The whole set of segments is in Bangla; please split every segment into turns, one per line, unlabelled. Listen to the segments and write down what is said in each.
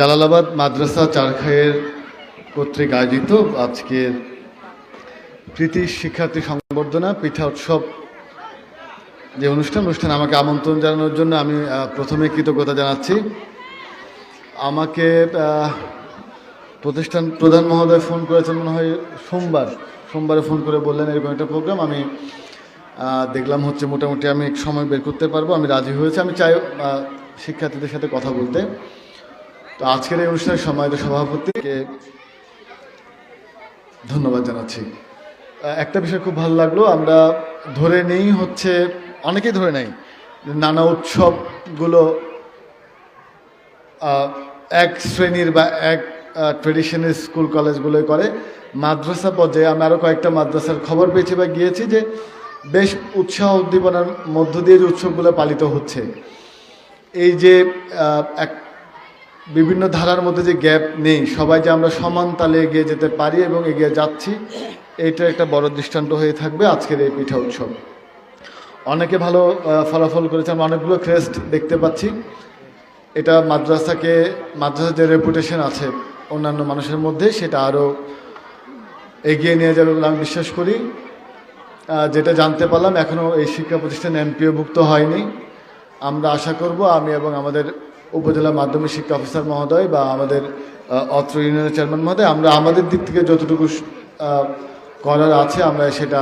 জালালাবাদ মাদ্রাসা চারখায়ের কর্তৃক আয়োজিত আজকের প্রীতি শিক্ষার্থী সংবর্ধনা পিঠা উৎসব যে অনুষ্ঠান, অনুষ্ঠানে আমাকে আমন্ত্রণ জানানোর জন্য আমি প্রথমে কৃতজ্ঞতা জানাচ্ছি। আমাকে প্রতিষ্ঠান প্রধান মহোদয় ফোন করেছেন মনে হয় সোমবার। সোমবারে ফোন করে বললেন, এরকম একটা প্রোগ্রাম আমি দেখলাম হচ্ছে মোটামুটি আমি সময় বের করতে পারব, আমি রাজি হয়েছি। আমি চাই শিক্ষার্থীদের সাথে কথা বলতে। তো আজকের এই অনুষ্ঠানের সম্মানিত সভাপতিকে ধন্যবাদ জানাচ্ছি। একটা বিষয় খুব ভালো লাগল, আমরা ধরে নেই হচ্ছে, অনেকেই ধরে নেই নানা উৎসবগুলো এক শ্রেণির বা এক ট্রেডিশনাল স্কুল কলেজগুলোই করে। মাদ্রাসা পর্যায়ে আমি আরও কয়েকটা মাদ্রাসার খবর পেয়েছি বা গিয়েছি যে বেশ উৎসাহ উদ্দীপনার মধ্য দিয়ে যে উৎসবগুলো পালিত হচ্ছে। এই যে এক বিভিন্ন ধারার মধ্যে যে গ্যাপ নেই, সবাই যে আমরা সমান তালে এগিয়ে যেতে পারি এবং এগিয়ে যাচ্ছি এটা একটা বড় দৃষ্টান্ত হয়ে থাকবে আজকের এই পিঠা উৎসব। অনেকে ভালো ফলাফল করেছে, আমরা অনেকগুলো ক্রেস্ট দেখতে পাচ্ছি। এটা মাদ্রাসাকে মাদ্রাসার যে রেপুটেশন আছে অন্যান্য মানুষের মধ্যে, সেটা আরও এগিয়ে নিয়ে যাবে বলে আমি বিশ্বাস করি। যেটা জানতে পারলাম এখনও এই শিক্ষা প্রতিষ্ঠান এমপিওভুক্ত হয়নি। আমরা আশা করব, আমি এবং আমাদের উপজেলা মাধ্যমিক শিক্ষা অফিসার মহোদয় বা আমাদের অত্র ইউনিয়নের চেয়ারম্যান মহোদয়, আমরা আমাদের দিক থেকে যতটুকু করার আছে আমরা সেটা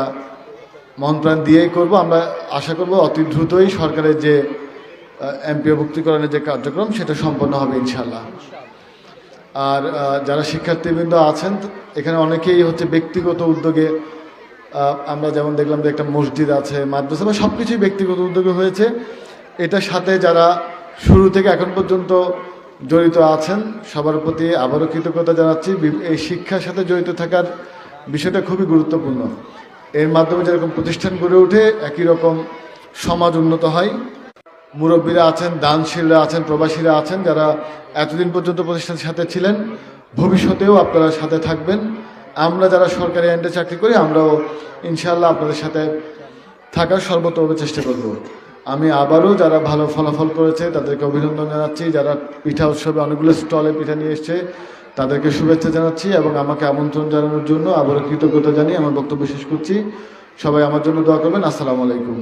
মন প্রাণ দিয়েই করব। আমরা আশা করব অতি দ্রুতই সরকারের যে এমপিও ভুক্তিকরণের যে কার্যক্রম সেটা সম্পন্ন হবে ইনশাল্লাহ আর যারা শিক্ষার্থীবৃন্দ আছেন, এখানে অনেকেই হচ্ছে ব্যক্তিগত উদ্যোগে আমরা যেমন দেখলাম যে একটা মসজিদ আছে, মাদ্রাসা বা সব কিছুই ব্যক্তিগত উদ্যোগে হয়েছে। এটার সাথে যারা শুরু থেকে এখন পর্যন্ত জড়িত আছেন। সবার প্রতি আবারও কৃতজ্ঞতা জানাচ্ছি। এই শিক্ষার সাথে জড়িত থাকার বিষয়টা খুবই গুরুত্বপূর্ণ। এর মাধ্যমে যেরকম প্রতিষ্ঠান গড়ে ওঠে, একই রকম সমাজ উন্নত হয়। মুরব্বীরা আছেন, দানশীলরা আছেন, প্রবাসীরা আছেন, যারা এতদিন পর্যন্ত প্রতিষ্ঠানের সাথে ছিলেন। ভবিষ্যতেও আপনারা সাথে থাকবেন। আমরা যারা সরকারি এন্ডে চাকরি করি, আমরাও ইনশাল্লাহ আপনাদের সাথে থাকার সর্বতভাবে চেষ্টা করব। আমি আবারও যারা ভালো ফলাফল করেছে, তাদেরকে অভিনন্দন জানাচ্ছি। যারা পিঠা উৎসবে অনেকগুলো স্টলে পিঠা নিয়ে এসছে, তাদেরকে শুভেচ্ছা জানাচ্ছি এবং আমাকে আমন্ত্রণ জানানোর জন্য আবারও কৃতজ্ঞতা জানিয়ে আমার বক্তব্য শেষ করছি। সবাই আমার জন্য দোয়া করবেন। আসসালামু আলাইকুম।